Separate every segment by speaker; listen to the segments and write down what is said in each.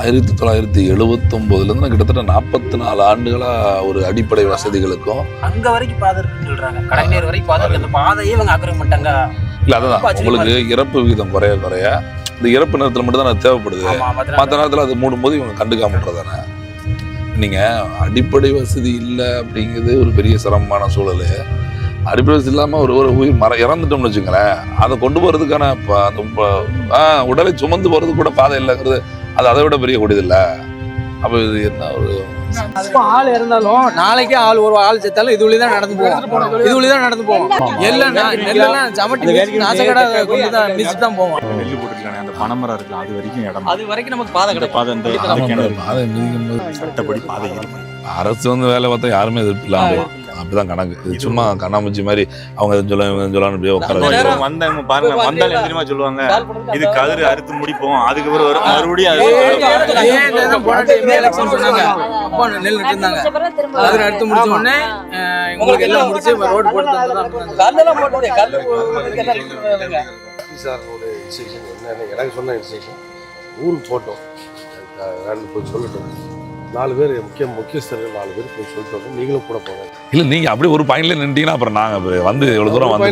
Speaker 1: ஆயிரத்தி தொள்ளாயிரத்தி எழுபத்தொம்போதுலேருந்து கிட்டத்தட்ட நாற்பத்தி நாலு ஆண்டுகளாக ஒரு அடிப்படை வசதிகளுக்கும்
Speaker 2: அங்க வரைக்கும் பாதை இருக்குன்னு கடைநேர் வரைக்கும் பாதை இருக்கு அந்த பாதையே இவங்க ஆக்கிரமிப்பு பண்ணிட்டாங்க.
Speaker 1: இல்லை
Speaker 2: ஆச்சரியமா
Speaker 1: உங்களுக்கு இறப்பு விகிதம் குறைய குறைய இந்த இறப்பு நேரத்தில் மட்டும் தான் தேவைப்படுது.
Speaker 2: மற்ற
Speaker 1: நேரத்தில் அது மூடும்போது இவங்க கண்டுக்காம விட்டுறதானே நீங்கள் அடிப்படை வசதி இல்லை அப்படிங்கிறது ஒரு பெரிய சிரமமான சூழல். அடிப்படை வசதி இல்லாமல் ஒரு ஒரு உயிர் மர இறந்துட்டோம்னு வச்சுங்களேன் அதை கொண்டு போகிறதுக்கான உடலை சுமந்து போகிறது கூட பாதை இல்லைங்கிறது அது அதை விட பெரிய கொடிது இல்லை அப்போ இது என்ன ஒரு
Speaker 3: இப்போ ஆள் இருந்தாலும் நாளைக்கே ஆள் ஒரு ஆள் செத்தாலும் இது வழி தான் நடந்து போவோம் இது வழி தான் நடந்து போவோம் எல்லாம் நெல்லெல்லாம் சமட்டி நாசக்கடா கொண்டு தான் மிதிச்சு தான் போவோம்.
Speaker 4: நெல்லு போட்டுருக்கானே அந்த பனைமரம் இருக்குல்ல அது வரைக்கும் இடம்
Speaker 3: அது வரைக்கும் நமக்கு பாதை கிடைக்கும்
Speaker 4: பாதை இந்த
Speaker 1: பாதை மிதிக்கும் போது
Speaker 4: சட்டப்படி பாதை இருக்கு.
Speaker 1: அரசு வந்து வேலை பார்த்தா யாருமே எதிர்ப்பு இல்லாம அப்படிதான் கணக்கு. இது சும்மா கண்ணாமூச்சி மாதிரி அவங்க சொல்ல இவங்க சொல்லலாம்னு அப்படியே உட்கார
Speaker 4: வந்தவங்க பாருங்க வந்தாலும் தெரியுமா சொல்லுவாங்க. இது கதிர் அறுத்து முடிப்போம். அதுக்கப்புறம் ஒரு மறுபடியும் அது
Speaker 3: அடுத்து முடிச்ச உடனே உங்களுக்கு எல்லாம் முடிச்சு ரோடு போட்டு.
Speaker 5: சாரோட இன்ஸ்ட்ரக்ஷன் என்னன்னு எனக்கு சொன்ன இன்ஸ்ட்ரக்ஷன் ஊருக்கு போட்டோம். போய் சொல்லட்டும் நாலு பேர் முக்கிய முக்கியஸ்தர்கள் நாலு பேர் போய் சொல்லிட்டு வரணும். நீங்களும் கூட போங்க.
Speaker 1: இல்ல நீங்க அப்படி ஒரு பாயிண்ட்ல நின்றுட்டீங்கன்னா அப்புறம் நாங்க அப்புறம் வந்து எவ்வளவு தூரம் வந்து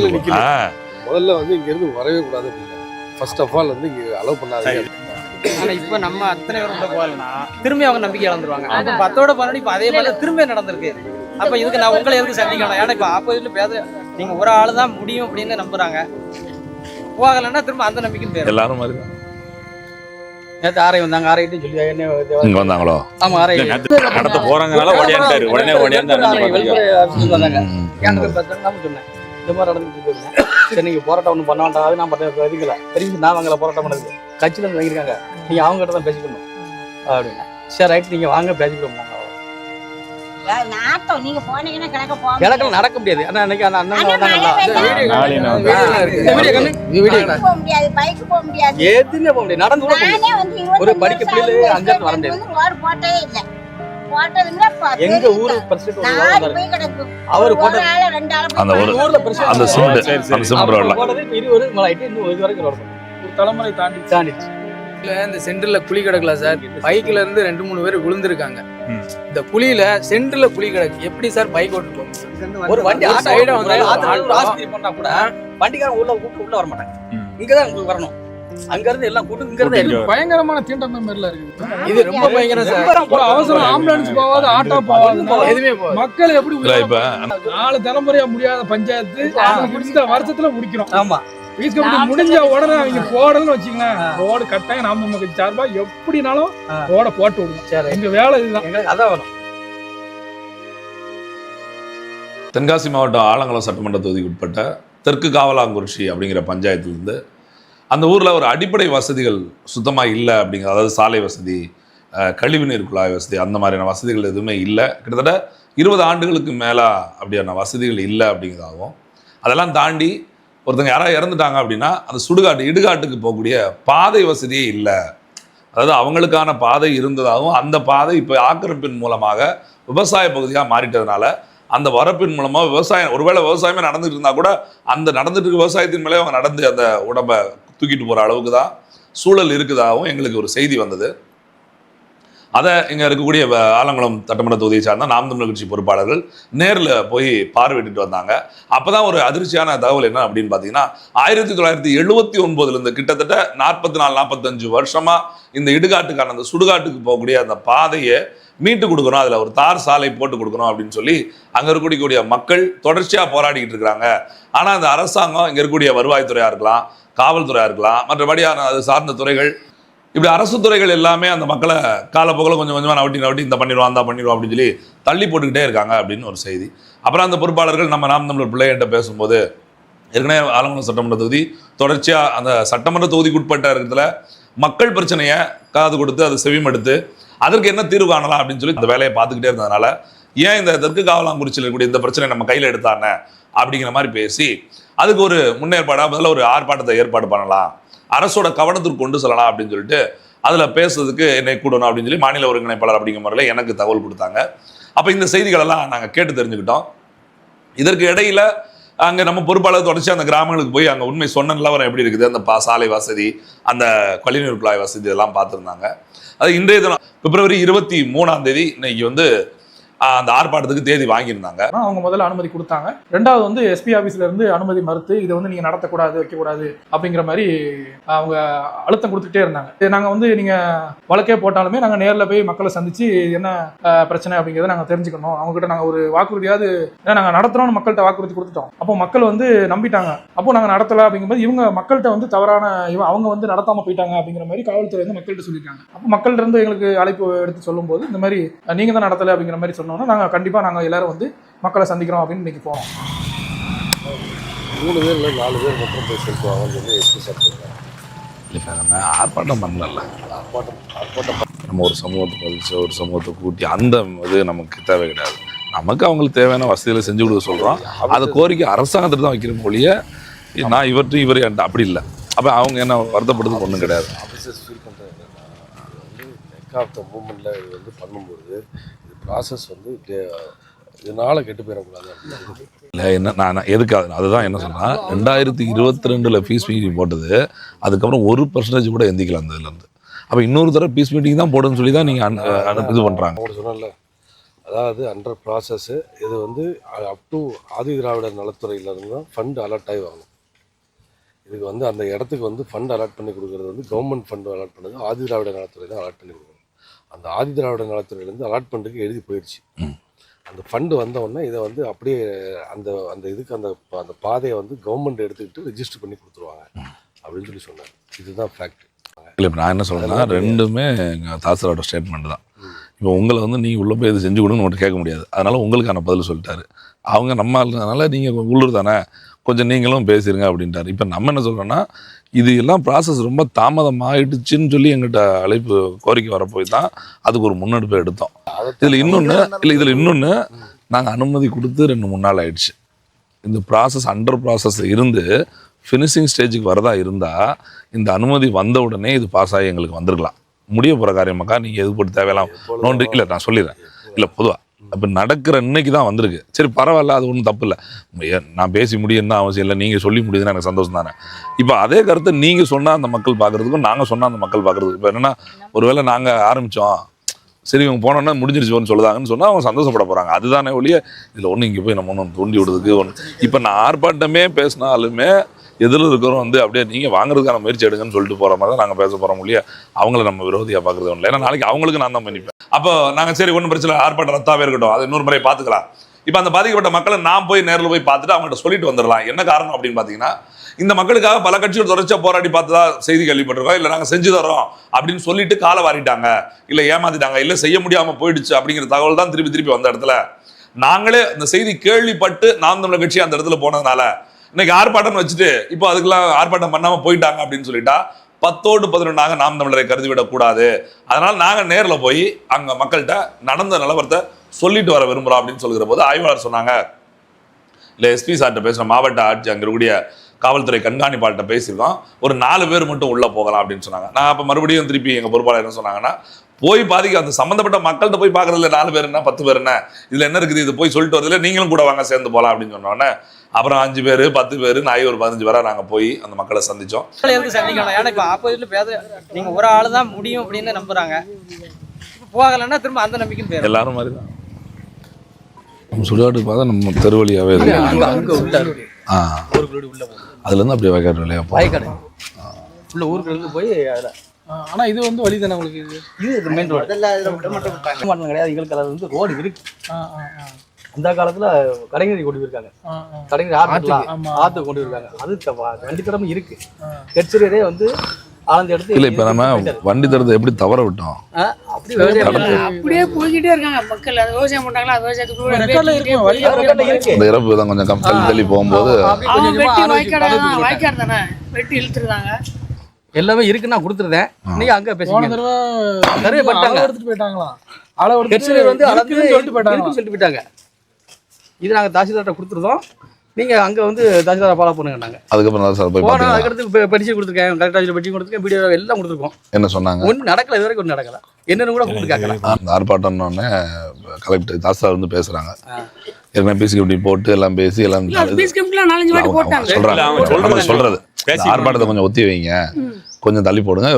Speaker 5: முதல்ல வந்து இங்கேருந்து வரவே கூடாது அப்படின்னா ஃபர்ஸ்ட் ஆஃப் ஆல் வந்து இங்கே அலோவ் பண்ணாதீங்க
Speaker 3: ஆனா இப்ப நம்ம அத்தனை பேர் உள்ள போகலன்னா திரும்பி அவங்க நம்பிக்கை இழந்துருவாங்க. அப்ப பத்தோட பதினொன்று இப்ப அதே மாதிரி திரும்ப நடந்திருக்கு. அப்ப இதுக்கு நான் உங்களை எதுக்கு சந்திக்கணும் ஏன்னா இப்ப ஆப்போசிட்ல பேச நீங்க ஒரு ஆளு தான் முடியும் அப்படின்னு நம்புறாங்க. போகலைன்னா திரும்ப அந்த போயிடும்
Speaker 1: எல்லாரும் மாதிரி.
Speaker 3: நேற்று ஆரை வந்தாங்க. ஆரைட்டு சொல்லி என்ன
Speaker 1: இங்க வந்தாங்களோ?
Speaker 3: ஆமா ஆரை
Speaker 4: நடத்த போறாங்கனால ஓடியாண்டாரு உடனே ஓடியாண்டாரு
Speaker 3: வந்தாங்க. எனக்கு சொன்னேன். இந்த மாதிரி நடந்துட்டு சரி நீங்க போராட்டம் ஒன்றும் பண்ண வேண்டாம். நான் பண்ண வரீங்களா தெரிஞ்சு நான் வாங்கல போராட்டம் பண்ணது. கட்சியில வாங்கியிருக்காங்க. நீங்க அவங்க கிட்ட தான் பேசிக்கணும். அப்படின்னு சரி ரைட் நீங்க வாங்க பேசிக்கிடுவோம்
Speaker 6: நாட்டம் நீங்க போனீங்கன்னா கிழக்க போக
Speaker 3: கிழக்கில் நடக்க முடியாது. ஆனா அன்னைக்கு அந்த அண்ணன்
Speaker 6: பைக்கு போக முடியாது பைக்கு போக முடியாது.
Speaker 3: போக முடியாது. நடந்து கூட
Speaker 6: நானே வந்து
Speaker 3: ஒரு படிக்க அஞ்சாவது வர முடியாது.
Speaker 6: ரோடு போட்டதே இல்ல.
Speaker 3: எங்க ஊரு அவரு
Speaker 1: அந்த.
Speaker 3: ஊர்ல
Speaker 1: அந்த சிமெண்ட். அந்த சிமெண்ட்
Speaker 3: அவர்
Speaker 1: ரோட்ல
Speaker 3: போட்டது இப்ப இருபது வருஷம் மேல ஆயிட்டு இன்னும் இது வரைக்கும் ரோடு ஒரு தலைமுறை தாண்டி தாண்டிச்சு. இல்ல இந்த சென்டர்ல குழி கிடக்கல சார். பைக்ல இருந்து ரெண்டு மூணு பேர் விழுந்திருக்காங்க. இந்த குழியில சென்டர்ல குழி கிடக்கு. எப்படி சார் பைக் ஓட்டு ஒரு வண்டி சைடு வந்து பண்ணா கூட வண்டிக்காரன் உள்ள கூட்டு உள்ள வர மாட்டாங்க. இங்கதான் உங்களுக்கு வரணும். அங்க இருந்து எல்லாம் கூட்டு இங்க இருந்து
Speaker 4: இங்க
Speaker 7: பயங்கரமான தீண்டமை மாதிரில இருக்கு
Speaker 3: இது ரொம்ப பயங்கரம் சார்.
Speaker 7: ஒரு அவசரம் ஆம்புலன்ஸ் போகாது ஆட்டோ போகாது.
Speaker 3: எதுவுமே.
Speaker 7: மக்கள் எப்படி நாலு தலைமுறையா முடியாத பஞ்சாயத்து இந்த வருஷத்துல முடிக்கிறோம்.
Speaker 3: ஆமா.
Speaker 7: பீஸ் கமிட்டி முடிஞ்ச உடனே அவங்க போடணும்னு வச்சுங்களேன் ரோடு கட்டாயம் நாம நமக்கு சார்பா எப்படினாலும். ரோட போட்டு விடணும்
Speaker 3: சரி.
Speaker 7: எங்க வேலை இதுதான்.
Speaker 3: அதான் வேணும்.
Speaker 1: தென்காசி மாவட்டம் ஆலங்குளம் சட்டமன்ற தொகுதிக்கு உட்பட்ட தெற்கு காவலாங்குறிச்சி அப்படிங்கிற பஞ்சாயத்துலேருந்து அந்த ஊரில் ஒரு அடிப்படை வசதிகள் சுத்தமாக இல்லை அப்படிங்கிற அதாவது சாலை வசதி கழிவுநீர் குழாய் வசதி அந்த மாதிரியான வசதிகள் எதுவுமே இல்லை. கிட்டத்தட்ட இருபது ஆண்டுகளுக்கு மேலே அப்படியான வசதிகள் இல்லை அப்படிங்கிறதாகவும் அதெல்லாம் தாண்டி ஒருத்தங்க யாராவது இறந்துட்டாங்க அப்படின்னா அந்த சுடுகாட்டு இடுகாட்டுக்கு போகக்கூடிய பாதை வசதியே இல்லை. அதாவது அவங்களுக்கான பாதை இருந்ததாகவும் அந்த பாதை இப்போ ஆக்கிரமிப்பின் மூலமாக விவசாய பகுதியாக மாறிட்டதுனால அந்த வரப்பின் மூலமாக விவசாயம் ஒருவேளை விவசாயமே நடந்துட்டு இருந்தால் கூட அந்த நடந்துட்டு இருக்க விவசாயத்தின் மேலே அவங்க நடந்து அந்த உடம்பை தூக்கிட்டு போகிற அளவுக்கு தான் சூழல் இருக்குதாகவும் எங்களுக்கு ஒரு செய்தி வந்தது. அதை இங்கே இருக்கக்கூடிய ஆலங்குளம் சட்டமன்ற தொகுதியை சார்ந்த நாம் தமிழர் கட்சி பொறுப்பாளர்கள் நேரில் போய் பார்வையிட்டு வந்தாங்க. அப்போ தான் ஒரு அதிர்ச்சியான தகவல் என்ன அப்படின்னு பார்த்தீங்கன்னா ஆயிரத்தி தொள்ளாயிரத்தி எழுபத்தி ஒன்பதுலேருந்து கிட்டத்தட்ட நாற்பத்தி நாலு நாற்பத்தஞ்சு வருஷமாக இந்த இடுகாட்டுக்கான அந்த சுடுகாட்டுக்கு போகக்கூடிய அந்த பாதையை மீட்டு கொடுக்கணும். அதில் ஒரு தார் சாலை போட்டு கொடுக்கணும் அப்படின்னு சொல்லி அங்கே இருக்கக்கூடிய மக்கள் தொடர்ச்சியாக போராடிக்கிட்டு இருக்கிறாங்க. ஆனால் அந்த அரசாங்கம் இங்கே இருக்கக்கூடிய வருவாய்த்துறையாக இருக்கலாம் காவல்துறையாக இருக்கலாம் மற்றபடியான அது சார்ந்த துறைகள் இப்படி அரசு துறைகள் எல்லாமே அந்த மக்களை காலப்போக்கில் கொஞ்சம் கொஞ்சமாக நவட்டி நவட்டி இந்த பண்ணிடுவோம் அந்த பண்ணிடுவோம் அப்படின்னு சொல்லி தள்ளி போட்டுக்கிட்டே இருக்காங்க அப்படின்னு ஒரு செய்தி. அப்புறம் அந்த பொறுப்பாளர்கள் நம்ம நாம் தமிழர் பிள்ளைகிட்ட பேசும்போது ஏற்கனவே ஆலங்குளம் சட்டமன்ற தொகுதி தொடர்ச்சியாக அந்த சட்டமன்ற தொகுதிக்குட்பட்ட இடத்துல மக்கள் பிரச்சனையை காது கொடுத்து அதை செவிமடுத்து அதற்கு என்ன தீர்வு காணலாம் அப்படின்னு சொல்லி இந்த வேலையை பார்த்துக்கிட்டே இருந்ததுனால ஏன் இந்த தெற்கு காவலாங்குறிச்சியில் இருக்கக்கூடிய இந்த பிரச்சனை நம்ம கையில் எடுத்தானே அப்படிங்கிற மாதிரி பேசி அதுக்கு ஒரு முன்னேற்பாடாக முதல்ல ஒரு ஆர்ப்பாட்டத்தை ஏற்பாடு பண்ணலாம். அரசோட கவனத்திற்கு கொண்டு செல்லலாம் அப்படின்னு சொல்லிட்டு அதில் பேசுறதுக்கு என்னை கூடணும் அப்படின்னு சொல்லி மாநில ஒருங்கிணைப்பாளர் அப்படிங்கிற முறையில் எனக்கு தகவல் கொடுத்தாங்க. அப்போ இந்த செய்திகளெல்லாம் நாங்கள் கேட்டு தெரிஞ்சுக்கிட்டோம். இதற்கு இடையில் அங்கே நம்ம பொறுப்பாளர் தொடர்ச்சி அந்த கிராமங்களுக்கு போய் அங்கே உண்மை சொன்ன நிலவரம் எப்படி இருக்குது? அந்த பா சாலை வசதி அந்த கழிநீர் குழாய் வசதி இதெல்லாம் பார்த்துருந்தாங்க. அது இன்றைய தினம் பிப்ரவரி இருபத்தி மூணாம் தேதி இன்னைக்கு வந்து அந்த ஆர்ப்பாட்டத்துக்கு தேதி வாங்கியிருந்தாங்க.
Speaker 7: அவங்க முதல்ல அனுமதி கொடுத்தாங்க. ரெண்டாவது வந்து எஸ்பி ஆபீஸ்ல இருந்து அனுமதி மறுத்து இதை வந்து நீங்க நடத்தக்கூடாது வைக்கக்கூடாது அப்படிங்கிற மாதிரி அவங்க அழுத்தம் கொடுத்துட்டே இருந்தாங்க. இது நாங்க வந்து நீங்க வழக்கே போட்டாலுமே நாங்க நேரில் போய் மக்களை சந்திச்சு என்ன பிரச்சனை அப்படிங்கிறத நாங்க தெரிஞ்சுக்கணும். அவங்க கிட்ட நாங்க ஒரு வாக்குறுதியாவது ஏன்னா நாங்க நடத்துறோம்னு மக்கள்கிட்ட வாக்குறுதி கொடுத்துட்டோம். அப்போ மக்கள் வந்து நம்பிட்டாங்க. அப்போ நாங்க நடத்தல அப்படிங்கும்போது இவங்க மக்கள்கிட்ட வந்து தவறான இவ- அவங்க வந்து நடத்தாம போயிட்டாங்க அப்படிங்கிற மாதிரி காவல்துறை வந்து மக்கள்கிட்ட சொல்லியிருக்காங்க அப்போ மக்கள்கிட்ட இருந்து எங்களுக்கு அழைப்பு எடுத்து சொல்லும்போது இந்த மாதிரி நீங்க தான் நடத்தலை அப்படிங்கிற மாதிரி சொன்னோம்னா நாங்க கண்டிப்பா நாங்க எல்லாரும் வந்து மக்களை சந்திக்கிறோம் அப்படின்னு இன்னைக்கு போனோம்
Speaker 5: மூணு பேர் இல்லை நாலு பேர் மட்டும் போய் சொல்லிட்டு வாங்கன்னு சொல்லி எஸ்பி சார் சொல்றாங்க
Speaker 1: இல்லை நம்ம ஆர்ப்பாட்டம் பண்ணல.
Speaker 5: ஆர்ப்பாட்டம் ஆர்ப்பாட்டம்
Speaker 1: நம்ம ஒரு சமூகத்தை கழிச்சு ஒரு சமூகத்தை கூட்டி அந்த இது நமக்கு தேவை கிடையாது. நமக்கு அவங்களுக்கு தேவையான வசதிகளை செஞ்சு கொடுக்க சொல்கிறோம் அதை கோரிக்கை அரசாங்கத்தில் தான் வைக்கிற மொழிய நான் இவர்கிட்ட இவர் என்கிட்ட அப்படி இல்லை. அப்போ அவங்க என்ன வருத்தப்படுறதுக்கு ஒன்றும் கிடையாது.
Speaker 5: ஆஃபீஸர்ஸ் ஃபீல் பண்ணுறது என்னன்னா இது வந்து நெக் ஆஃப் த மூமெண்ட்டில் இது வந்து பண்ணும்போது ப்ராசஸ் வந்து இதனால கெட்டு போயிடக்கூடாது
Speaker 1: இல்லை என்ன நான் எதுக்காக அதுதான் என்ன சொன்னா ரெண்டாயிரத்தி இருபத்தி ரெண்டில் ஃபீஸ் மீட்டிங் போட்டது அதுக்கப்புறம் ஒரு பர்சன்டேஜ் கூட எந்திக்கல அந்த இதுலேருந்து அப்போ இன்னொரு தடவை பீஸ் மீட்டிங் தான் போடுன்னு சொல்லி தான் நீங்கள் இது பண்ணுறாங்க
Speaker 5: சொன்னல அதாவது அண்டர் ப்ராசஸ்ஸு இது வந்து அப் டு ஆதி திராவிடர் நலத்துறையிலேருந்து தான் ஃபண்ட் அலாட் ஆகி வரணும் இதுக்கு வந்து அந்த இடத்துக்கு வந்து ஃபண்ட் அலாட் பண்ணி கொடுக்குறது வந்து கவர்மெண்ட் ஃபண்டு அலாட் பண்ணது ஆதி திராவிட நலத்துறை தான் அலாட் பண்ணி கொடுக்கணும் அந்த ஆதி திராவிட நலத்துறையிலேருந்து அலாட்மெண்ட்டுக்கு எழுதி போயிடுச்சு அந்த ஃபண்டு வந்தவுடனே இதை வந்து அப்படியே அந்த அந்த இதுக்கு அந்த அந்த பாதையை வந்து கவர்மெண்ட் எடுத்துக்கிட்டு ரெஜிஸ்டர் பண்ணி கொடுத்துருவாங்க. அப்படின்னு சொல்லி சொன்னார் இதுதான் ஃபேக்ட்
Speaker 1: இல்லை இப்போ நான் என்ன சொல்றேன்னா ரெண்டுமே எங்கள் தாசரோட ஸ்டேட்மெண்ட் தான். இப்போ உங்களை வந்து நீங்கள் உள்ளே போய் இது செஞ்சு கொடுன்னு உங்கள்கிட்ட கேட்க முடியாது. அதனால உங்களுக்கான பதில் சொல்லிட்டாரு. அவங்க நம்ம ஆளுனால நீங்கள் உள்ளூர் தானே? கொஞ்சம் நீங்களும் பேசிருங்க அப்படின்ட்டாரு. இப்போ நம்ம என்ன சொல்கிறோன்னா இது எல்லாம் ப்ராசஸ் ரொம்ப தாமதம் ஆயிடுச்சுன்னு சொல்லி எங்கிட்ட அழைப்பு கோரிக்கை வரப்போய் தான் அதுக்கு ஒரு முன்னெடுப்பு எடுத்தோம். இதில் இன்னொன்று இல்லை இதில் இன்னொன்று நாங்கள் அனுமதி கொடுத்து ரெண்டு மூணு நாள் ஆயிடுச்சு. இந்த ப்ராசஸ் அண்டர் ப்ராசஸ் இருந்து ஃபினிஷிங் ஸ்டேஜுக்கு வரதா இருந்தால் இந்த அனுமதி வந்த உடனே இது பாஸ் ஆகி எங்களுக்கு வந்திருக்கலாம். முடிய போகிற காரியமாக்கா நீங்கள் எது போட்டு தேவையெல்லாம் நோண்டி இல்லை நான் சொல்லிடுறேன். இல்லை பொதுவாக அப்போ நடக்கிற இன்னைக்கு தான் வந்திருக்கு. சரி பரவாயில்ல அது ஒன்றும் தப்பு இல்லை. நான் பேசி முடியும் தான் அவசியம் இல்லை. நீங்கள் சொல்லி முடியுதுன்னு எனக்கு சந்தோஷம் தானே. இப்போ அதே கருத்தை நீங்கள் சொன்னால் அந்த மக்கள் பார்க்குறதுக்கும் நாங்கள் சொன்னால் அந்த மக்கள் பார்க்குறதுக்கு இப்போ என்னென்னா ஒருவேளை நாங்கள் ஆரம்பித்தோம் சரி இவங்க போனோன்னா முடிஞ்சிருச்சோன்னு சொல்லுதாங்கன்னு சொன்னால் அவங்க சந்தோஷப்பட போகிறாங்க அதுதானே ஒழிய இதில் ஒன்று இங்கே போய் நம்ம ஒன்று தூண்டி விடுறதுக்கு ஒன்று இப்போ நான் ஆர்ப்பாட்டமே பேசினாலுமே எதில் இருக்கிறோம் வந்து அப்படியே நீங்கள் வாங்குறதுக்கான முயற்சி எடுங்கன்னு சொல்லிட்டு போகிற மாதிரி தான் நாங்கள் பேச போகிறோம் ஒழிய அவங்கள நம்ம விரோதியாக பார்க்குறது ஒன்றும் இல்லை. ஏன்னா நாளைக்கு அவங்களுக்கு நான் தான் பண்ணிப்பேன் அப்போ நாங்கள் சரி ஒன்றும் பிரச்சனை இல்லை, ஆர்ப்பாட்டம் ரத்தாவே இருக்கட்டும். அது இன்னொரு முறை பார்த்துக்கலாம். இப்போ அந்த பாதிக்கப்பட்ட மக்களை நான் போய் நேரில் போய் பார்த்துட்டு அவங்கள்ட்ட சொல்லிட்டு வந்துடலாம். என்ன காரணம் அப்படின்னு பார்த்தீங்கன்னா இந்த மக்களுக்காக பல கட்சிகள் தொடர்ச்சியாக போராடி பார்த்ததா செய்தி கேள்விப்பட்டிருக்கோம். இல்லை நாங்கள் செஞ்சு தரோம் அப்படின்னு சொல்லிட்டு காலை வாரிட்டாங்க. இல்லை ஏமாத்திட்டாங்க. இல்லை செய்ய முடியாமல் போயிடுச்சு அப்படிங்கிற தகவல் தான் திருப்பி திருப்பி வந்த இடத்துல. நாங்களே இந்த செய்தி கேள்விப்பட்டு நாம் தமிழர் கட்சி அந்த இடத்துல போனதுனால இன்னைக்கு ஆர்ப்பாட்டம்னு வச்சுட்டு இப்போ அதுக்கெல்லாம் ஆர்ப்பாட்டம் பண்ணாமல் போயிட்டாங்க அப்படின்னு சொல்லிட்டா பத்தோடு பதினொன்றாக நாம் தமிழரை கருதிவிடக்கூடாது. அதனால் நாங்கள் நேரில் போய் அங்கே மக்கள்கிட்ட நடந்த நிலவரத்தை சொல்லிட்டு வர விரும்புகிறோம் அப்படின்னு சொல்கிற போது ஆய்வாளர் சொன்னாங்க. இல்லை எஸ்பி சார்கிட்ட பேசுகிற மாவட்ட ஆட்சி அங்கே இருக்கக்கூடிய காவல்துறை கண்காணிப்பாளர்கிட்ட பேசியிருக்கோம். ஒரு நாலு பேர் மட்டும் உள்ளே போகலாம் அப்படின்னு சொன்னாங்க. நான் அப்போ மறுபடியும் திருப்பி எங்கள் பொறுப்பாளர் என்ன சொன்னாங்கன்னா போய் பாதிக்க அந்த சம்மந்தப்பட்ட மக்கள்கிட்ட போய் பார்க்கறதுல நாலு பேர் என்ன பத்து பேர் என்ன? இதில் என்ன இருக்குது? இது போய் சொல்லிட்டு வரதுல நீங்களும் கூட வாங்க சேர்ந்து போகலாம் அப்படின்னு சொன்னோடனே அப்புறம் அஞ்சு பேர் பத்து பேர் நாய் ஒரு பதினஞ்சு பேரா நாங்கள் போய் அந்த மக்களை
Speaker 3: எதுக்கு சந்திக்கணும்? ஏன்னா இப்போ ஆப்போசிட்ல பேச நீங்க ஒரு ஆளு தான் முடியும் அப்படின்னு நம்புறாங்க. இப்ப போகலைன்னா திரும்ப அந்த நம்பிக்கையும் போயிடும்
Speaker 1: எல்லாரும் மாதிரி தான் நம்ம சுடுகாட்டுக்கு பார்த்தா நம்ம தெருவழியாவே இருக்கு. ஆ. அதுலேருந்து அப்படியே வயக்காட்டு வழியாக
Speaker 3: வயக்காடு. உள்ள ஊருக்குள்ள போய் அதுல
Speaker 7: ஆனா இது வந்து வழி தானே உங்களுக்கு இது?
Speaker 3: இது மெயின் ரோடு மாட்டோம். கிடையாது. எங்களுக்கு அது வந்து ரோடு இருக்கு. அந்த காலத்துல கடைங்கறி கொண்டு போயிருக்காங்க. கடைங்கறி
Speaker 7: ஆமா.
Speaker 3: ஆத்து கொண்டு போயிருக்காங்க. அது வண்டி தடமும் இருக்கு. கெட்சரே வந்து ஆனந்த எடுத்து
Speaker 1: இல்லை இப்போ நம்ம வண்டி தரத்தை எப்படி தவற விட்டோம்?
Speaker 8: அப்படியே போய்கிட்டே இருக்காங்க மக்கள். அது விவசாயம் பண்றாங்களா அது விவசாயத்துக்கு
Speaker 1: அந்த இறப்பு தான் கொஞ்சம் கம் தள்ளி தள்ளி போகும்போது
Speaker 8: வெட்டி
Speaker 3: ஆரோக்கியம்
Speaker 8: வாய்க்காடு
Speaker 3: பதவி
Speaker 8: தான்
Speaker 3: போட்டாங்க.
Speaker 8: வாய்க்காடு தானே? வெட்டி இழுத்துருந்தாங்க.
Speaker 3: எல்லாமே இருக்கு நான் கொடுத்துருந்தேன். நீங்க அங்க பேசுங்க. நிறைய பட்டாங்க.
Speaker 7: எடுத்துட்டு போயிட்டாங்களாம் அளவு
Speaker 3: கெட்சரே வந்து அளந்து
Speaker 7: இருக்குன்னு சொல்லிட்டு போயிட்டாங்க
Speaker 3: இருக்குன்னு சொல்லிட்டு போயிட்டாங்க. இது நாங்க தாசில்தார்ட்ட கொடுத்துருந்தோம். நீங்க அங்க வந்து தாசில்தாரை ஃபாலோ பண்ணுங்க நாங்க.
Speaker 1: அதுக்கப்புறம் சார் போய்
Speaker 3: போனா அதுக்கடுத்து பெட்டிஷன் கொடுத்துருக்கேன். கலெக்டர் பெட்டிஷன் கொடுத்துருக்கேன். வீடியோ எல்லாம் கொடுத்துருக்கோம்.
Speaker 1: என்ன சொன்னாங்க?
Speaker 3: ஒன்றும் நடக்கல இது வரைக்கும் ஒன்றும் நடக்கல. என்னன்னு கூட கூப்பிட்டு கேட்கலாம்
Speaker 1: அந்த ஆர்ப்பாட்டம்னோடனே கலெக்டர் தாஸ்தா வந்து பேசுறாங்க. ஏற்கனவே பிசி கமிட்டி போட்டு எல்லாம் பேசி எல்லாம் சொல்றாங்க. சொல்றது.
Speaker 4: பேசி
Speaker 1: ஆர்ப்பாட்டத்தை கொஞ்சம் ஒத்தி வைங்க. கொஞ்சம் தள்ளி போடுங்க.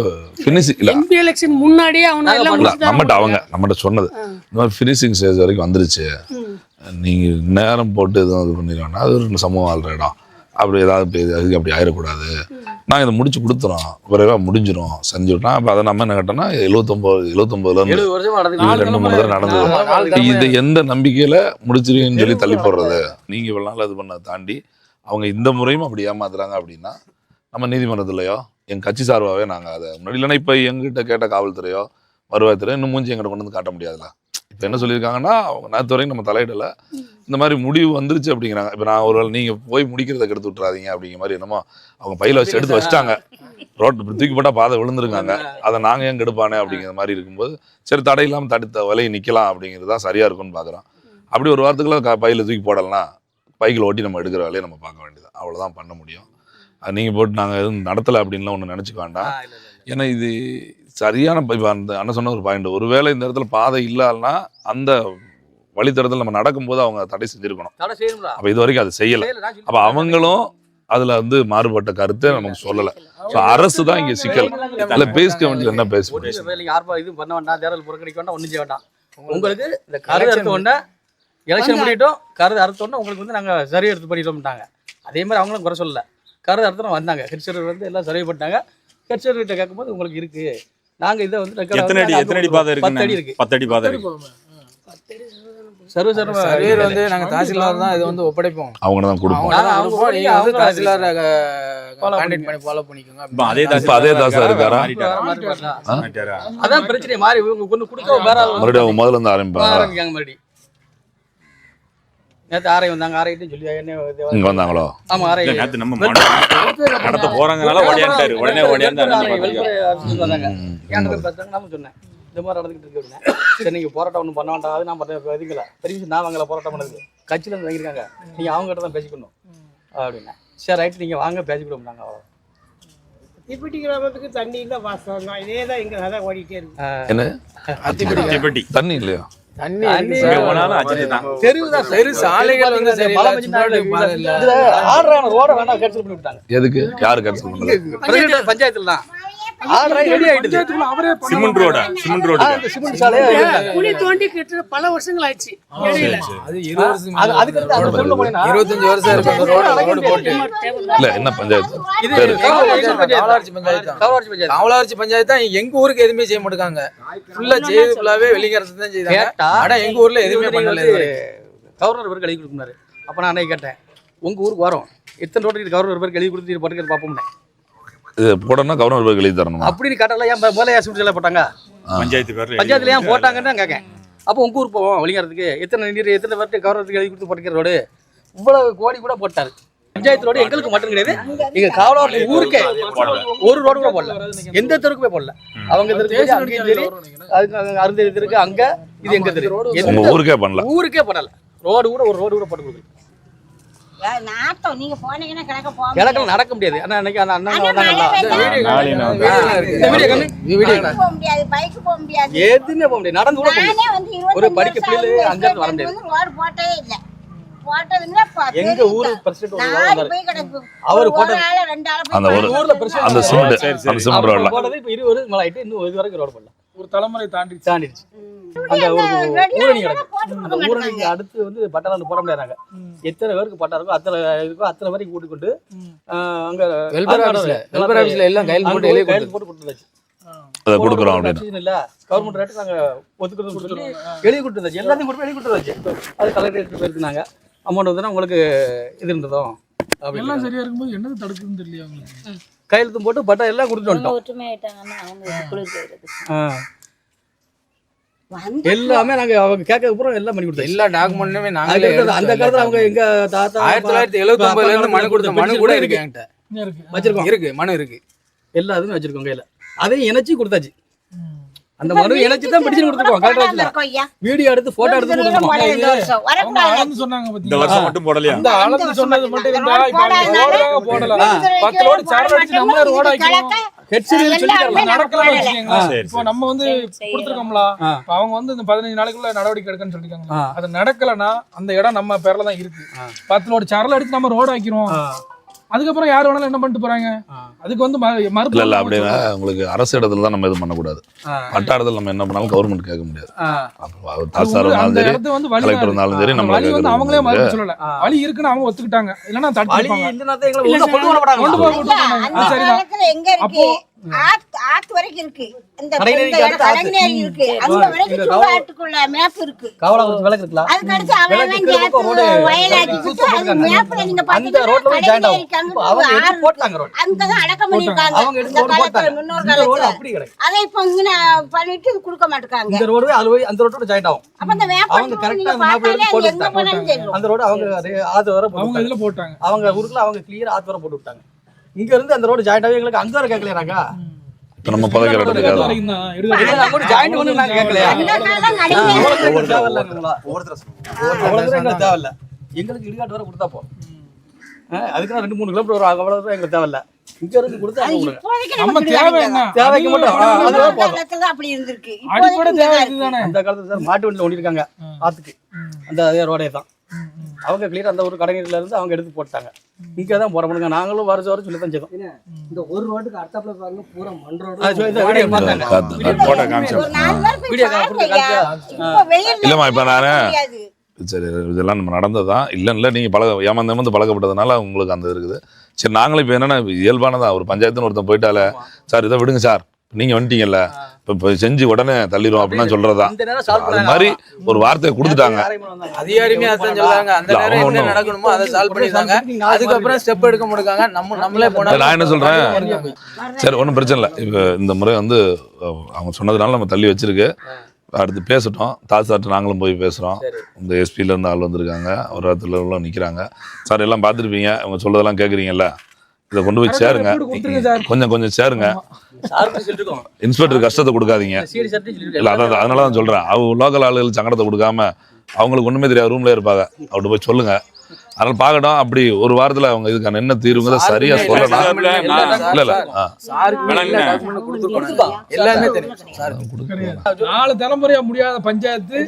Speaker 1: ஃபினிஷிங் இல்ல.
Speaker 8: எம்பி எலெக்ஷன் முன்னாடியே அவனை எல்லாம்.
Speaker 1: நம்மகிட்ட அவங்க நம்மகிட்ட சொன்னது. இந்த மாதிரி ஃபினிஷிங் ஸ்டேஜ் வரைக்கும் வந்துருச்சு. நீங்க நேரம் போட்டு எதுவும் இது பண்ணிடுவாங்கன்னா அது ஒரு சமூகம் வாழ்ற இடம். அப்படி ஏதாவது அதுக்கு அப்படி ஆயிடக்கூடாது. நாங்கள் இதை முடிச்சு கொடுத்துறோம். விரைவாக முடிஞ்சிடும் செஞ்சு விட்டோம் அப்போ அதை நம்ம என்ன கேட்டோம்னா எழுபத்தொம்போது எழுபத்தொம்போதுல இருந்து
Speaker 3: எழுபது வருஷமா
Speaker 1: இது
Speaker 3: நடந்துட்டு
Speaker 1: ரெண்டு மூணு தடவை நடந்தது. இது. எந்த நம்பிக்கையில முடிச்சிருவீங்கன்னு சொல்லி தள்ளி போடுறது? நீங்க இவ்வளவு நாள் இது பண்ணதை தாண்டி அவங்க இந்த முறையும் அப்படி ஏமாத்துறாங்க அப்படின்னா நம்ம நீதிமன்றத்துலையோ எங்கள் கட்சி சார்பாகவே நாங்கள் அதை முன்னாடி இல்லைன்னா இப்போ எங்ககிட்ட கேட்ட காவல்துறையோ வருவாய்த்துறையோ இன்னும் மூஞ்சி எங்கிட்ட கொண்டு வந்து காட்ட முடியாதுல இப்போ என்ன சொல்லியிருக்காங்கன்னா அவங்க நேற்று வரைக்கும் நம்ம தலையிடல. இந்த மாதிரி முடிவு வந்துருச்சு அப்படிங்கிறாங்க. இப்போ நான் ஒருவேளை நீங்கள் போய் முடிக்கிறத கெடுத்து விட்றாதீங்க அப்படிங்கிற மாதிரி என்னமோ அவங்க பையில வச்சு எடுத்து வச்சிட்டாங்க. ரோட்டு இப்படி தூக்கி போட்டால் பாதை விழுந்துருக்காங்க. அதை நாங்கள் ஏன் கெடுப்பானே அப்படிங்கிற மாதிரி இருக்கும்போது சரி தடை இல்லாமல் தடுத்த விலையை நிற்கலாம் அப்படிங்கிறது தான் சரியாக இருக்கும்னு பார்க்குறோம் அப்படி ஒரு வாரத்துக்குள்ள க- பையில தூக்கி போடலாம் பைக்கில் ஓட்டி நம்ம எடுக்கிற வேலையை நம்ம பார்க்க வேண்டியது அவ்வளோதான் பண்ண முடியும். அது நீங்க போட்டு நாங்க எதுவும் நடத்தலை அப்படின்லாம் ஒன்று நினைச்சுக்க வேண்டாம்.
Speaker 3: ஆ, இல்ல, இல்ல.
Speaker 1: ஏன்னா இது சரியான இப்போ அந்த அண்ணன் சொன்ன ஒரு பாயிண்ட் ஒருவேளை இந்த இடத்துல பாதை இல்லைன்னா அந்த வழித்தடத்தில் நம்ம நடக்கும்போது அவங்க தடை செஞ்சிருக்கணும். அப்போ இது வரைக்கும் அது செய்யலை. அப்போ அவங்களும் அதுல வந்து மாறுபட்ட கருத்தை நமக்கு சொல்லலை. ஸோ அரசு தான் இங்கே சிக்கல். இல்ல பேஸ் கமிட்டியில் என்ன பேச
Speaker 3: இது பண்ண வேண்டாம் தேர்தல் புறக்கணிக்க வேண்டாம் ஒன்றும் செய்ய வேண்டாம். உங்களுக்கு இந்த கருது அறுத்த உடனே எலெக்ஷன் முடியட்டும் கருது அறுத்த உடனே உங்களுக்கு வந்து நாங்கள் சரி எடுத்து பண்ணிட்டோம்ட்டாங்க. அதே மாதிரி அவங்களும் குறை சொல்லல. கருது அறுத்தோம் வந்தாங்க. ஹெட்சர் வந்து எல்லாம் சர்வே பண்ணிட்டாங்க. ஹெட்சர் கிட்ட கேட்கும்போது உங்களுக்கு இருக்கு. நாங்க இதை வந்து
Speaker 4: எத்தனை அடி எத்தனை அடி பாதை
Speaker 3: பத்து அடி
Speaker 4: இருக்கு
Speaker 3: இருக்கு.
Speaker 4: பத்து அடி பாதை
Speaker 3: சர்வ சர்வ
Speaker 2: சர்வேர் வந்து நாங்க தாசில்தார் தான் இது வந்து ஒப்படைப்போம்.
Speaker 1: அவங்க தான் கொடுப்போம்.
Speaker 2: அவங்க. நீங்க வந்து தாசில்தார்
Speaker 3: Follow
Speaker 2: கான்டாக்ட் பண்ணி ஃபாலோ பண்ணிக்கோங்க.
Speaker 4: இப்ப அதே
Speaker 1: அதே தாசா இருக்காரா?
Speaker 3: அதான் பிரச்சனை மாறி இவங்க கொண்டு கொடுக்க வேற
Speaker 1: மறுபடியும் முதல்ல இருந்து ஆரம்பிப்பாங்க
Speaker 3: ஆரம்பிக்காங்க மறுபடி நேற்று ஆரை வந்தாங்க. ஆரைட்டு சொல்லி என்ன இது-
Speaker 1: இங்க வந்தாங்களோ?
Speaker 3: ஆமா ஆரை.
Speaker 4: நேத்து நம்ம நடத்த போறாங்கனால ஓடியாண்டாரு உடனே
Speaker 3: அரசு வந்தாங்க
Speaker 1: ம்.
Speaker 3: போய் பார்த்தாங்க சொன்னேன். இந்த மாதிரி நடந்துக்கிட்டு இருக்கு அப்படின்னா. சரி நீங்க போராட்டம் ஒன்றும் பண்ண வேண்டாம். அது நான் பண்ண இதுக்கல. பெர்மிஷன் நான் வாங்கல போராட்டம் பண்ணதுக்கு. கட்சியில இருந்து வாங்கியிருக்காங்க நீங்க அவங்க கிட்ட தான் பேசிக்கணும். அப்படின்னா. சரி ரைட் நீங்க வாங்க பேசிக்கிடுவோம்னாங்க அவ்வளோ
Speaker 9: தீப்பெட்டி கிராமத்துக்கு தண்ணி இல்ல தான் இதே தான் எங்க கதை ஓடிட்டே இருக்கு.
Speaker 1: என்ன. தண்ணி இல்லையா?
Speaker 2: தண்ணி
Speaker 3: தண்ணி
Speaker 2: இருக்கு
Speaker 4: எங்க
Speaker 2: சார்.
Speaker 4: போனாலும் அஜெண்டு தான்.
Speaker 3: தெருவு தான்
Speaker 2: தெரு சாலைகள் வந்து
Speaker 3: ரோட கேன்சல் பண்ணி விட்டாங்க
Speaker 1: எதுக்கு? யாரு கேன்சல்
Speaker 3: பிரசிடென்ட் பஞ்சாயத்துல தான் ஆடுறா ரெடி ஆயிடுது.
Speaker 4: சிமெண்ட் ரோடா? சிமெண்ட் ரோடு
Speaker 3: ஆ, இந்த சிமெண்ட் சாலையை
Speaker 8: இந்த குழி தோண்டி கிட்ட பல வருஷங்கள் ஆயிடுச்சு இடையில.
Speaker 2: அது இருபது வருஷம்
Speaker 3: அது அதுக்கு அடுத்து அந்த சொல்ல போனீங்கன்னா
Speaker 2: இருபத்தஞ்சு வருஷம் இருக்கு. அந்த ரோடு ரோடு போட்டு.
Speaker 1: இல்ல என்ன பஞ்சாயத்து?
Speaker 3: இது காவலாட்சி
Speaker 2: பஞ்சாயத்து.
Speaker 3: காவலாட்சி பஞ்சாயத்து
Speaker 2: காவலாட்சி பஞ்சாயத்து. தான் எங்க ஊருக்கு எதுவுமே செய்ய மாட்டாங்க ஃபுல்லா செய்து ஃபுல்லாவே வெளிங்கிறது தான் செய்தாங்க ஆனா எங்க ஊர்ல எதுவுமே பண்ணல.
Speaker 3: கவர்னர் பேருக்கு எழுதி கொடுக்குறாரு. அப்ப நான் அன்னைக்கு கேட்டேன் உங்க ஊருக்கு வரோம். எத்தனை ரோட்டுக்கு கவர்னர் பேருக்கு எழுதி கொடுத்து பட்டுக்கிறது பார்ப்போம்னே.
Speaker 1: இது போடணும்னா கவர்னர் பேருக்கு எழுதி தரணுமா?
Speaker 3: அப்படின்னு கேட்டால ஏன் முதல்ல ஏன் போட்டாங்க?
Speaker 4: பஞ்சாயத்து பேர்ல
Speaker 3: பஞ்சாயத்துல ஏன் போட்டாங்கன்னு நான் கேட்கேன் அப்போ உங்க ஊர் போவோம் வெளிங்கிறதுக்கு எத்தனை நீர் எத்தனை பேர்ட்டு கவர்னருக்கு எழுதி கொடுத்து பட்டுக்கிற ரோடு? இவ்வளவு கோடி கூட போட்டாரு. பஞ்சாயத்து ரோடு எங்களுக்கு மட்டும் கிடையாது. எங்க காவலாட்சி ஊருக்கே ஒரு ரோடு கூட போடல. எந்த தெருக்குமே போடல. அவங்க தெருக்கு அங்கேயும் சரி அதுக்கு அங்க அருந்ததி தெருக்கு அங்க இது எங்க தெரு.
Speaker 1: ஊருக்கே பண்ணல.
Speaker 3: ஊருக்கே பண்ணல. ரோடு கூட ஒரு ரோடு கூட போட்டு கொடுக்கல.
Speaker 6: நாட்டம் நீங்க போனீங்கன்னா கிழக்க போக
Speaker 3: கிழக்கில் நடக்க முடியாது. ஆனா அன்னைக்கு அந்த வந்தாங்கல்ல
Speaker 6: போக முடியாது பைக் போக முடியாது.
Speaker 3: எதுவுமே போக முடியாது. நடந்து கூட
Speaker 6: நானே வந்து
Speaker 3: ஒரு படிக்க அங்க இருந்து வர முடியாது.
Speaker 6: ரோடு போட்டதே இல்ல.
Speaker 3: எங்க. ஊரு பிரசிடென்ட் அவரு
Speaker 6: ஆளு ரெண்டு ஆளு
Speaker 1: அந்த.
Speaker 3: ஊர்ல பிரசிடென்ட்
Speaker 1: அந்த சிமெண்ட். அந்த சிமெண்ட் ரோட்ல.
Speaker 3: போட்டது இப்ப இருபது வருஷம் மேல ஆயிட்டு இன்னும் இது வரைக்கும் ரோடு போடல.
Speaker 7: ஒரு தலைமுறை தாண்டி
Speaker 3: தாண்டிடுச்சு. அங்க ஒரு ஊரணி கிடக்கு. அந்த ஊரணிக்கு அடுத்து வந்து பட்டாளம் போட முடியாதாங்க. எத்தனை பேருக்கு பட்டா இருக்கோ அத்தனை இருக்கோ அத்தனை வரைக்கும் கூட்டிக் கொண்டு ஆஹ், அங்க
Speaker 2: வெல்பர் ஆபீஸ்ல வெல்பர் ஆபீஸ்ல எல்லாம் கையில் போட்டு எழுதி
Speaker 3: போட்டு கொடுத்துருச்சு.
Speaker 1: அதை கொடுக்குறோம் அப்படின்னு.
Speaker 3: இல்ல. கவர்மெண்ட் ரேட்டு நாங்க ஒத்துக்கிறது சொல்லி எழுதி கொடுத்துருச்சு. எல்லாத்தையும் கொடுத்து எழுதி கொடுத்துருச்சு. அது கலெக்டர் எடுத்து போயிருந்தாங்க அமௌண்ட் வந்து உங்களுக்கு இது இருந்ததும்.
Speaker 7: எல்லாம் சரியா இருக்கும்போது என்னது தடுக்குதுன்னு தெரியல அவங்களுக்கு
Speaker 3: கையெழுத்து போட்டு பட்டா எல்லாம் கொடுத்துட்டு வந்துட்டோம்.
Speaker 6: ஒற்றுமை ஆயிட்டாங்கன்னா அவங்க
Speaker 3: எல்லாமே நாங்க அவங்க கேட்க அப்புறம் எல்லாம் பண்ணி கொடுத்தோம்.
Speaker 2: எல்லா டாக்குமெண்ட்டுமே நாங்களே
Speaker 3: அதுக்கடுத்து அந்த காலத்துல அவங்க எங்க தாத்தா
Speaker 2: ஆயிரத்தி தொள்ளாயிரத்தி எழுபத்தி ஒன்பதுல இருந்து மனு கொடுத்த மனு கூட இருக்கு என்கிட்ட.
Speaker 3: வச்சிருக்கோம்.
Speaker 2: இருக்கு மனு இருக்கு.
Speaker 3: எல்லா இதுவும் வச்சிருக்கோம் கையில. அதையும் இணைச்சு கொடுத்தாச்சு. அந்த மனு இணைச்சு தான் பிடிச்சு கொடுத்துருக்கோம். கரெக்டா. வீடியோ எடுத்து போட்டோ எடுத்து கொடுத்துருக்கோம்
Speaker 7: சொன்னாங்க
Speaker 4: இந்த வருஷம் மட்டும் போடலையா?
Speaker 7: அந்த அளந்து சொன்னது மட்டும் இருந்தா இப்ப போடல பத்து லோடு சரக்கு அடிச்சு நம்மளே ரோடு.
Speaker 4: சரி,
Speaker 7: இப்போ
Speaker 4: சரி.
Speaker 7: நம்ம வந்து
Speaker 8: சரி,
Speaker 7: கொடுத்துருக்கோம்ல. அவங்க வந்து இந்த பதினஞ்சு நாளைக்குள்ள நடவடிக்கை எடுக்கன்னு சொல்லிருக்காங்க. அது நடக்கலன்னா அந்த இடம் நம்ம பேர்ல தான் இருக்கு. பத்து லோடு சரல அடிச்சு நம்ம ரோடு ஆக்கிருவோம் அதுக்கப்புறம் யார் வேணாலும் என்ன பண்ணிட்டு போறாங்க? அதுக்கு வந்து ம-
Speaker 1: இல்ல அப்படின்னா உங்களுக்கு அரசு இடத்துல தான் நம்ம இது பண்ணக்கூடாது. பட்டா இடத்துல நம்ம என்ன பண்ணாலும் கவர்மெண்ட் கேட்க முடியாது. அப்போ தாசார் இருந்தாலும் சரி
Speaker 7: இடத்து வந்து அவங்களே மறுப்பு சொல்லல. வழி இருக்குன்னு அவங்க ஒத்துக்கிட்டாங்க. இல்லைன்னா
Speaker 3: வழி மாட்டாங்க
Speaker 7: விட்டு
Speaker 6: ஆத்து வரைக்கும் இருக்கு. இந்த.
Speaker 3: கடைநேரி
Speaker 6: இருக்கு. அங்க வரைக்கும் மேப் இருக்கு.
Speaker 3: காவலா கொஞ்சம் விளக்கு இருக்கலாம்
Speaker 6: அதுக்கு அடுத்து அவன் சேர்த்து வயலாக்கி கொடுத்து அது. மேப்ல நீங்க பாத்தீங்கன்னா
Speaker 3: போட்டாங்க
Speaker 6: அடக்கம் பண்ணிருக்காங்க இந்த காலத்துல. முன்னோர் காலத்துல அதை இப்ப இங்க பண்ணிட்டு கொடுக்க மாட்டேங்காங்க
Speaker 3: இந்த ரோடு அது போய் அந்த ரோட்டோட ஆகும்.
Speaker 6: அப்ப அந்த மேப்
Speaker 3: அவங்க கரெக்டா
Speaker 6: நீங்க
Speaker 3: அந்த மேப் ரோடு அவங்க அதே ஆத்து வர போட்டு
Speaker 7: அவங்க
Speaker 3: விட்டாங்க.
Speaker 7: இதுல போட்டாங்க.
Speaker 3: அவங்க ஊருக்குள்ள அவங்க கிளியர் ஆத்து வர போட்டு விட்டாங்க. இங்க இருந்து அந்த ரோடு ஜாயின் ஆகி எங்களுக்கு அங்க வர கேட்கலையாங்க
Speaker 1: இப்போ நம்ம
Speaker 3: அங்க ஜாயின் பண்ணி நாங்க கேட்கலையா? தேவையில்ல எங்களுக்கு தேவையில்ல. எங்களுக்கு இடுகாட்டு வர கொடுத்தா போ அதுக்கு ரெண்டு மூணு கிலோமீட்டர் வரும். அவ்வளவு தூரம் எங்களுக்கு தேவையில்ல. இங்க இருந்து கொடுத்தா
Speaker 7: நம்ம
Speaker 6: நமக்கு
Speaker 7: தேவை என்ன?
Speaker 3: தேவைக்கு மட்டும்
Speaker 6: அப்படி இருந்திருக்கு.
Speaker 7: அடிப்படை
Speaker 6: இப்போதைக்கு
Speaker 7: தேவை
Speaker 6: இங்கதான் இருக்கு.
Speaker 7: இதுதானே?
Speaker 3: அந்த காலத்துல சார் மாட்டு வண்டியில் ஓடிருக்காங்க ஆத்துக்கு. அந்த அதே ரோடே தான். அவங்க கிளியர் அந்த ஒரு கடைநீர்ல இருந்து அவங்க எடுத்து போட்டாங்க. இங்க தான் போட முடியுங்க நாங்களும் வருஷம் வர சொல்லி தான் செய்தோம்
Speaker 9: இந்த ஒரு ரோட்டுக்கு அடுத்தாப்புல பாருங்க பூரா மண் ரோடு.
Speaker 1: இல்லம்மா, இப்ப நானு-. சரி இதெல்லாம் நம்ம நடந்ததான் இல்லை இல்லை நீங்கள் பழக ஏமாந்து ஏமாந்து பழக்கப்பட்டதுனால உங்களுக்கு அந்த இருக்குது. சரி நாங்களும் இப்போ என்னென்னா இயல்பானதான் ஒரு பஞ்சாயத்துன்னு ஒருத்தன் போயிட்டாலே சார் இதை விடுங்க சார். நீங்கள் வந்துட்டீங்கல்ல. இப்போ செஞ்சு உடனே தள்ளிடுவோம் அப்படின்னு
Speaker 3: சால்வ்
Speaker 1: அது மாதிரி ஒரு வார்த்தையை கொடுத்துட்டாங்க.
Speaker 2: அதிகாரியுமே அதான் சொல்றாங்க அந்த நேரம்
Speaker 1: அவங்க
Speaker 2: என்ன
Speaker 1: ஒண்ணும்.
Speaker 2: நடக்கணுமோ அதை சால்வ் பண்ணிருக்காங்க அதுக்கப்புறம் ஸ்டெப் எடுக்க முடியாங்க நம்ம நம்மளே போனா
Speaker 1: நான் என்ன சொல்கிறேன் சரி ஒன்றும் பிரச்சனை இல்லை. இப்போ இந்த முறை வந்து அவங்க சொன்னதுனால நம்ம தள்ளி வச்சிருக்கு. அடுத்து பேசட்டும். தாசார்ட்ட நாங்களும் போய் பேசுகிறோம் இந்த எஸ்பில இருந்து ஆள் வந்திருக்காங்க. ஒரு இடத்துல உள்ள நிற்கிறாங்க சார் எல்லாம் பார்த்துருப்பீங்க. அவங்க சொல்றதெல்லாம் கேட்குறீங்கல்ல இதை கொண்டு போய் சேருங்க. கொஞ்சம் கொஞ்சம் சேருங்க. இன்ஸ்பெக்டர் கஷ்டத்தை கொடுக்காதீங்க. இல்லை அதான் அதனால தான் சொல்கிறேன் அவங்க லோக்கல் ஆளுகள் சங்கடத்தை கொடுக்காம அவங்களுக்கு ஒன்றுமே தெரியாது ரூம்ல இருப்பாங்க. அவர்கிட்ட போய் சொல்லுங்க. அதனால பார்க்கட்டும். அப்படி ஒரு வாரத்தில் அவங்க இதுக்கான என்ன தீர்வுங்கிறத சரியா சொல்லலாம்.
Speaker 4: இல்ல,
Speaker 1: இல்லை
Speaker 7: நாலு தலைமுறையா முடியாத பஞ்சாயத்து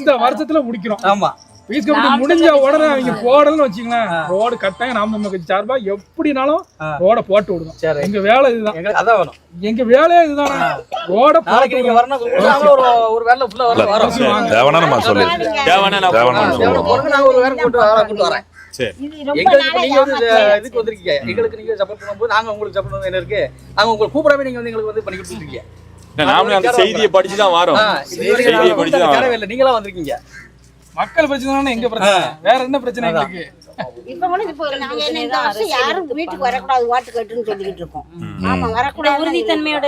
Speaker 7: இந்த வருஷத்துல முடிக்கிறோம்.
Speaker 3: ஆமா.
Speaker 7: பீஸ் கமிட்டி முடிஞ்ச உடனே அவங்க போடலன்னு வச்சுங்களேன் ரோடு கட்டாயம் நாம நம்ம கட்சி சார்பா எப்படினாலும் ரோட போட்டு விடுவோம்
Speaker 3: சரி.
Speaker 7: எங்க வேலை இதுதான்.
Speaker 3: அதான் வேணும்
Speaker 7: எங்க வேலையே இதுதானே. ரோட போட்டு
Speaker 3: நீங்க வரணும் நாங்களும் ஒரு ஒரு வேலை ஃபுல்லா வரோம்.
Speaker 1: தேவைன்னா நம்ம சொல்லி
Speaker 4: தேவைன்னா நான்
Speaker 3: ஒரு வேலை கூட்டு ஆளை கூட்டு வரேன் எங்களுக்கு நீங்க வந்து இதுக்கு வந்திருக்கீங்க. எங்களுக்கு நீங்க சப்போர்ட் பண்ணும்போது நாங்க உங்களுக்கு சப்போர்ட் பண்ண என்ன இருக்கு? நாங்க உங்களுக்கு கூப்பிடாம நீங்க வந்து எங்களுக்கு வந்து பண்ணி கொடுத்துருக்கீங்க
Speaker 4: நாமளும் அந்த செய்தியை படிச்சு தான் வரோம் செய்தியை படிச்சு தான்
Speaker 3: நீங்களா வந்திருக்கீங்க.
Speaker 7: மக்கள் பிரச்சனை எங்க பிரச்சனை? வேற என்ன பிரச்சனை எங்களுக்கு?
Speaker 6: இப்ப முடிஞ்சு போகுது. நாங்க என்ன இந்த வருஷம் யாரும் வீட்டுக்கு வரக்கூடாது கட்டுன்னு சொல்லிக்கிட்டு இருக்கோம். ஆமா
Speaker 8: உறுதித்தன்மையோட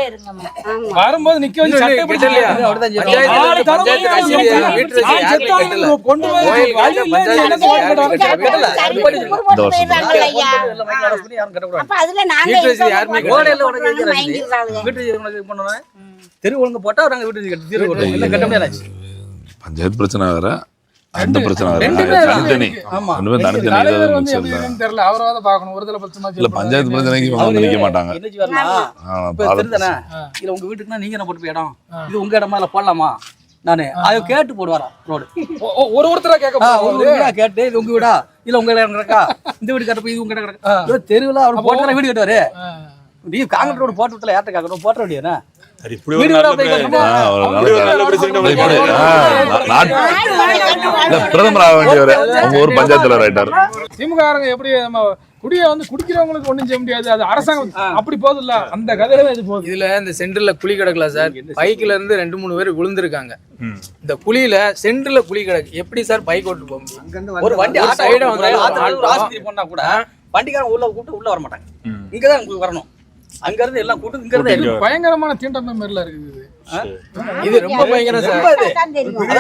Speaker 7: வரும்போது நிக்க வச்சு சட்டை பிடிச்சு
Speaker 2: இல்லையா?
Speaker 7: கொண்டு
Speaker 2: வீட்டு
Speaker 3: தெரு ஒழுங்கு போட்டா நாங்க வீட்டு கட்ட முடியாது?
Speaker 1: பஞ்சாயத்து பிரச்சனை வேற. அந்த பிரச்சனை தனித்தனி.
Speaker 7: தெரியல. அவரை தான் பார்க்கணும். ஒரு தலை பட்சமா
Speaker 1: இல்ல பஞ்சாயத்து பிரச்சனைக்கு இவங்க வந்து நிக்க மாட்டாங்க.
Speaker 3: இல்ல உங்க வீட்டுக்குன்னா நீங்க என்ன போட்டு போய் இடம் இது உங்க இடமா இல்ல போடலாமா? நானு. அதை கேட்டு போடுவாரா ரோடு
Speaker 7: ஒரு ஒருத்தரா கேட்க
Speaker 3: ஒரு வீடா கேட்டு இது உங்க வீடா? இல்ல உங்க இடம் கிடக்கா? இந்த வீடு கட்டப்ப இது உங்க இடம் கிடக்கா? தெருவுல அவர் போட்டு வீடு கட்டுவாரு. நீ காங்கிரட் ரோடு போட்டதுல யார்ட்ட கேட்கணும். போட்ட வேண்டியதுனா
Speaker 1: பிரதமர் ஆக வேண்டியவர் ஊர்
Speaker 7: எப்படி நம்ம குடிய வந்து குடிக்கிறவங்களுக்கு ஒண்ணும் செய்ய முடியாது அது அரசாங்கம் அப்படி போகுதுல்ல அந்த கதையில இது போகுது
Speaker 2: இதுல இந்த சென்டர்ல குழி கிடக்கல சார் பைக்ல இருந்து ரெண்டு மூணு பேர் விழுந்திருக்காங்க. இந்த குழியில சென்டர்ல குழி கிடக்கு எப்படி சார் பைக் ஓட்டு போக முடியும்
Speaker 3: ஒரு வண்டி சைடு
Speaker 2: வந்து
Speaker 3: வந்து
Speaker 2: ஆட்டோ.
Speaker 3: ஒரு ஆஸ்பத்திரி போனா கூட வண்டிக்காரன் உள்ள கூப்பிட்டு உள்ள வர மாட்டாங்க. இங்கதான் உங்களுக்கு வரணும் அங்க இருந்து எல்லாம் கூட்டு இங்க இருந்து
Speaker 7: பயங்கரமான தீண்டமை மாதிரில இருக்குது இது.
Speaker 2: இது ரொம்ப பயங்கரம்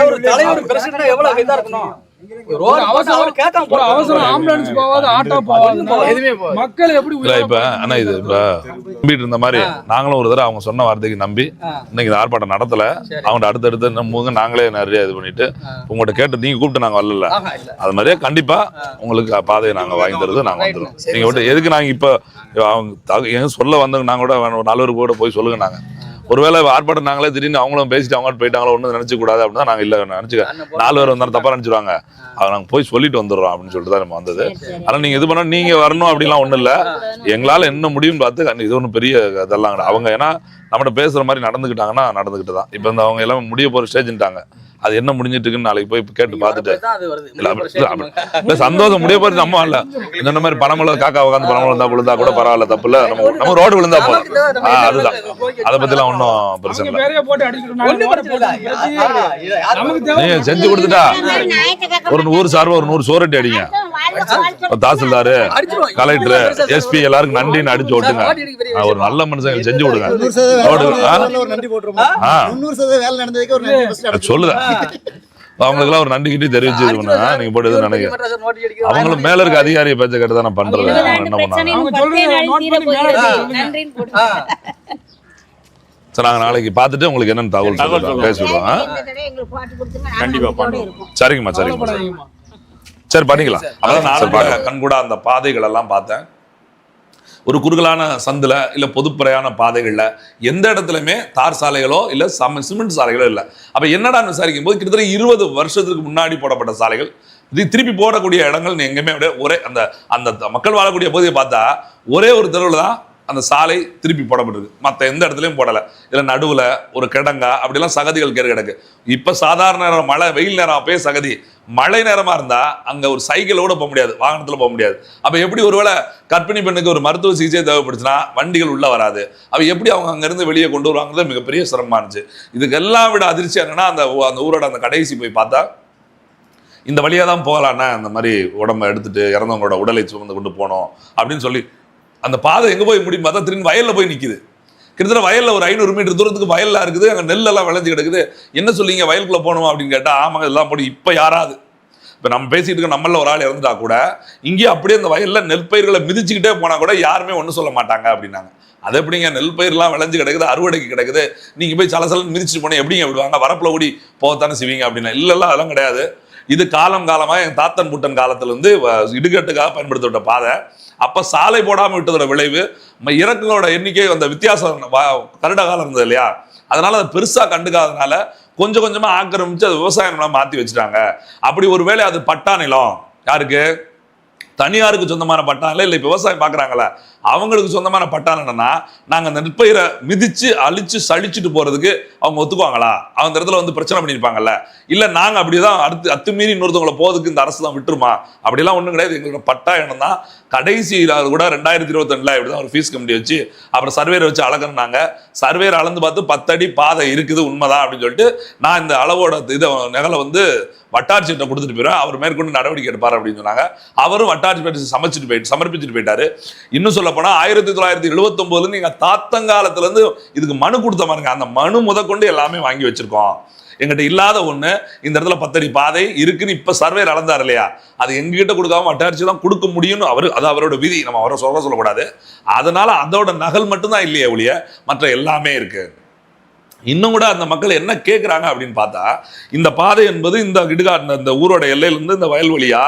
Speaker 3: ஒரு தலைவர் பிரசிடண்ட் எவ்வளவு இதா இருக்கணும்?
Speaker 1: இருந்த மாதிரி நாங்களும் ஒரு தடவை அவங்க சொன்ன வார்த்தைக்கு நம்பி இன்னைக்கு இந்த ஆர்ப்பாட்டம் நடத்தல. அவங்க அடுத்தடுத்து நம்ம நாங்களே நிறைய இது பண்ணிட்டு உங்கள்கிட்ட கேட்டு நீங்க கூப்பிட்டு நாங்க வரல. அது மாதிரியே கண்டிப்பா உங்களுக்கு பாதையை நாங்க வாங்கி தருது நாங்க வந்துடும் நீங்க விட்டு எதுக்கு நாங்க இப்ப அவங்க சொல்ல வந்தவங்க நாங்க கூட நாலு பேர் கூட போய் சொல்லுங்க நாங்க. ஒருவேளை ஆர்ப்பாட்டம் நாங்களே திடீர்னு அவங்களும் பேசிட்டு அவங்க போயிட்டாங்களோ ஒன்றும் நினைச்சு கூடாது அப்படின்னா நாங்க இல்ல நினைச்சுக்க. நாலு பேர் வந்தாலும் தப்பா நினைச்சிருவாங்க. அதை நாங்க போய் சொல்லிட்டு வந்துடுறோம் அப்படின்னு சொல்லிட்டு தான் நம்ம வந்தது. ஆனா நீங்க இது பண்ண நீங்க வரணும் அப்படிலாம் ஒண்ணும் இல்ல. எங்களால என்ன முடியும்னு பார்த்து இது ஒன்றும் பெரிய இதெல்லாம் கிடையாது. அவங்க ஏன்னா நம்மகிட்ட பேசுற மாதிரி நடந்துக்கிட்டாங்கன்னா நடந்துக்கிட்டு தான். இப்போ இந்த அவங்க எல்லாம் முடிய போற ஸ்டேஜ்ட்டாங்க அது என்ன முடிஞ்சிட்டு இருக்குன்னு நாளைக்கு போய் கேட்டு பார்த்துட்டு சந்தோஷம் முடிய போறது நம்ம இல்ல இந்த மாதிரி பணமுள்ள காக்கா உட்காந்து பணம் விழுந்தா விழுந்தா கூட பரவாயில்ல தப்பு இல்ல நம்ம நம்ம ரோடு விழுந்தா போதும் அதுதான் அதை பத்திலாம் ஒன்றும் பிரச்சனை இல்லை
Speaker 7: நாங்க
Speaker 1: செஞ்சு கொடுத்துட்டா ஒரு நூறு சார்பா ஒரு நூறு சோரட்டி அடிங்க தாசில்தாரு கலெக்டர் எஸ்பி எல்லாருக்கும் நன்றின்னு அடிச்சு ஓட்டுங்க ஒரு நல்ல மனுஷங்க செஞ்சு விடுங்க சொல்லுதேன் அவங்களுக்குலாம் ஒரு நன்றி கிட்டி தெரிவிச்சு நீங்க போட்டு எதுவும் நினைக்க அவங்களும் மேல இருக்க அதிகாரியை பேச்ச கேட்டு தான் நான் பண்றது என்ன பண்ணாங்க? சரி நாங்க நாளைக்கு பார்த்துட்டு உங்களுக்கு என்னென்ன தகவல்
Speaker 4: தகவல்
Speaker 1: சொல்றோம்.
Speaker 4: சொல்லுவோம்.
Speaker 1: பேசிடுவோம் ஆ?
Speaker 4: கண்டிப்பா
Speaker 6: கண்டிப்பா
Speaker 4: பண்ணுவோம்.
Speaker 1: சரிங்கம்மா சரிங்கம்மா. சரி பண்ணிக்கலாம். அதான் நான் கண்கூட அந்த பாதைகள் எல்லாம் பார்த்தேன். ஒரு குறுகலான சந்துல இல்ல பொதுப்பறையான பாதைகள்ல எந்த இடத்துலயுமே தார் சாலைகளோ இல்ல சம சிமெண்ட் சாலைகளோ இல்ல. அப்ப என்னடான்னு விசாரிக்கும் போது கிட்டத்தட்ட இருபது வருஷத்துக்கு முன்னாடி போடப்பட்ட சாலைகள். இது திருப்பி போடக்கூடிய இடங்கள் எங்கேயுமே அப்படியே ஒரே அந்த அந்த மக்கள் வாழக்கூடிய பகுதியை பார்த்தா ஒரே ஒரு தெருவில் தான் அந்த சாலை திருப்பி போடப்பட்டிருக்கு. மற்ற எந்த இடத்துலையும் போடலை. இல்லை நடுவில் ஒரு கிடங்கா அப்படிலாம் சகதிகள் கேடு கிடக்கு. இப்போ சாதாரண நேரம் மழை வெயில் நேரம் அப்பயே சகதி. மழை நேரமாக இருந்தால் அங்கே ஒரு சைக்கிளோட போக முடியாது வாகனத்தில் போக முடியாது. அப்போ எப்படி ஒருவேளை கர்ப்பிணி பெண்ணுக்கு ஒரு மருத்துவ சிகிச்சை தேவைப்படுச்சுன்னா வண்டிகள் உள்ளே வராது. அப்போ எப்படி அவங்க அங்கேருந்து வெளியே கொண்டு வருவாங்கிறது மிகப்பெரிய சிரமமாக இருந்துச்சு. இதுக்கு எல்லாம் விட அதிர்ச்சி என்னன்னா அந்த அந்த ஊரோட அந்த கடைசி போய் பார்த்தா இந்த வழியாக தான் போகலான்னா இந்த மாதிரி உடம்ப எடுத்துட்டு இறந்தவங்களோட உடலை சுமந்து கொண்டு போனோம் அப்படின்னு சொல்லி அந்த பாதை எங்கே போய் முடியும் பார்த்தா திரும்பி வயலில் போய் நிற்கிது கிட்டத்தட்ட வயலில் ஒரு ஐநூறு மீட்டர் தூரத்துக்கு வயல்லாம் இருக்குது அங்கே நெல்லெல்லாம் விளைஞ்சு கிடக்குது. என்ன சொல்லிங்க வயலுக்குள்ளே போகணுமா அப்படின்னு கேட்டால் ஆமாங்க எல்லாம் போட்டு இப்போ யாராவது. இப்போ நம்ம பேசிகிட்டு இருக்க நம்மள ஒரு ஆள் இறந்துட்டா கூட இங்கேயே அப்படியே அந்த வயலில் நெல் பயிர்களை மிதிச்சுக்கிட்டே போனால் கூட யாருமே ஒன்றும் சொல்ல மாட்டாங்க அப்படின்னாங்க. அது எப்படிங்க நெல் பயிர்லாம் விளைஞ்சு கிடக்குது அறுவடைக்கு கிடக்குது நீங்கள் போய் சலசலன்னு மிதிச்சுட்டு போனால் எப்படிங்க விடுவாங்க? வரப்பில் கூடி போகத்தானே செய்வீங்க அப்படின்னா. இல்லைல்ல அதெல்லாம் கிடையாது. இது காலம் காலமாக என் தாத்தன் புட்டன் காலத்துல இருந்து இடுகட்டுக்காக பயன்படுத்தப்பட்ட பாதை. அப்போ சாலை போடாமல் விட்டதோட விளைவு இறக்குகளோட எண்ணிக்கை அந்த வித்தியாசம் கருட காலம் இருந்தது இல்லையா? அதனால அதை பெருசாக கண்டுக்காதனால கொஞ்சம் கொஞ்சமாக ஆக்கிரமிச்சு அது விவசாய நிலம் மாற்றி வச்சுட்டாங்க. அப்படி ஒருவேளை அது பட்டா நிலம். யாருக்கு? தனியாருக்கு சொந்தமான பட்டா இல்லை இல்லை விவசாயம் பார்க்குறாங்களே அவங்களுக்கு சொந்தமான பட்டா என்னன்னா நாங்கள் நெற்பயிரை மிதித்து அழிச்சு சளிச்சுட்டு போகிறதுக்கு அவங்க ஒத்துக்குவாங்களா? அவங்க இடத்துல வந்து பிரச்சனை பண்ணியிருப்பாங்கல்ல இல்லை நாங்கள் அப்படி தான் அடுத்து அத்துமீறி இன்னொருத்தவங்களை போகிறதுக்கு இந்த அரசு தான் விட்டுருமா? அப்படிலாம் ஒன்றும் கிடையாது. எங்களோட பட்டா எண்ணம் தான் கடைசி அது கூட ரெண்டாயிரத்தி இருபத்தெண்டில் இப்படி தான் ஒரு ஃபீஸ் கமிட்டி வச்சு அப்புறம் சர்வேரை வச்சு அளக்குனாங்க சர்வேர் அளந்து பார்த்து பத்தடி பாதை இருக்குது உண்மைதான் அப்படின்னு சொல்லிட்டு நான் இந்த அளவோட இதை நகலை வந்து வட்டாட்சியர்கிட்ட கொடுத்துட்டு போயிடும் அவர் மேற்கொண்டு நடவடிக்கை எடுப்பார் அப்படின்னு சொன்னாங்க. அவரும் வட்டாட்சி சமைச்சிட்டு போயிட்டு சமர்ப்பிச்சுட்டு போயிட்டாரு. இன்னும் சொல்ல போனா ஆயிரத்தி தொள்ளாயிரத்தி எழுபத்தொன்பதுல நீங்க தாத்தங்காலத்துல இருந்து இதுக்கு மனு கொடுத்த பாருங்க. அந்த மனு முதற்கொண்டு எல்லாமே வாங்கி வச்சிருக்கோம். எங்கிட்ட இல்லாத ஒண்ணு இந்த இடத்துல பத்தடி பாதை இருக்குன்னு இப்ப சர்வே நடந்தார் இல்லையா? அது எங்ககிட்ட கொடுக்காம வட்டாட்சி தான் கொடுக்க முடியும்னு அவர் அது அவரோட விதி. நம்ம அவரை சொல்ல சொல்லக்கூடாது. அதனால அதோட நகல் மட்டும்தான் இல்லையே ஒழிய மற்ற எல்லாமே இருக்கு. இன்னும் கூட அந்த மக்கள் என்ன கேட்குறாங்க அப்படின்னு பார்த்தா இந்த பாதை என்பது இந்த இடுகாடு இந்த ஊரோட எல்லையிலேருந்து இந்த வயல்வெளியா